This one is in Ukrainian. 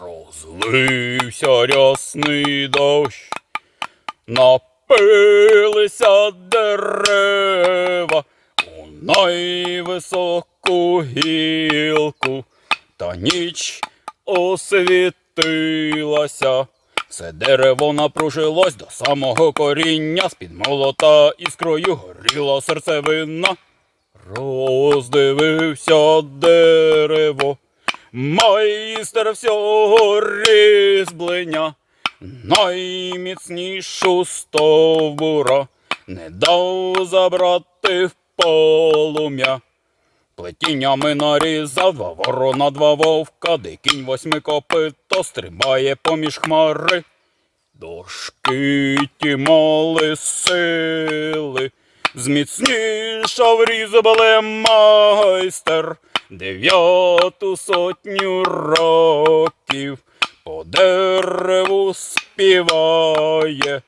Розлився рясний дощ, напилися дерева у найвисоку гілку, та ніч освітилася. Все дерево напружилось до самого коріння, з-під молота іскрою горіла серцевина. Роздивився дерево, майстер всього різьблення, найміцнішу стовбура не дав забрати в полум'я. Плетіннями нарізав два ворона, два вовка, де кінь восьми копито стрибає поміж хмари. Дошки ті мали сили, зміцнішав різьблем майстер дев'яту сотню років по дереву співає.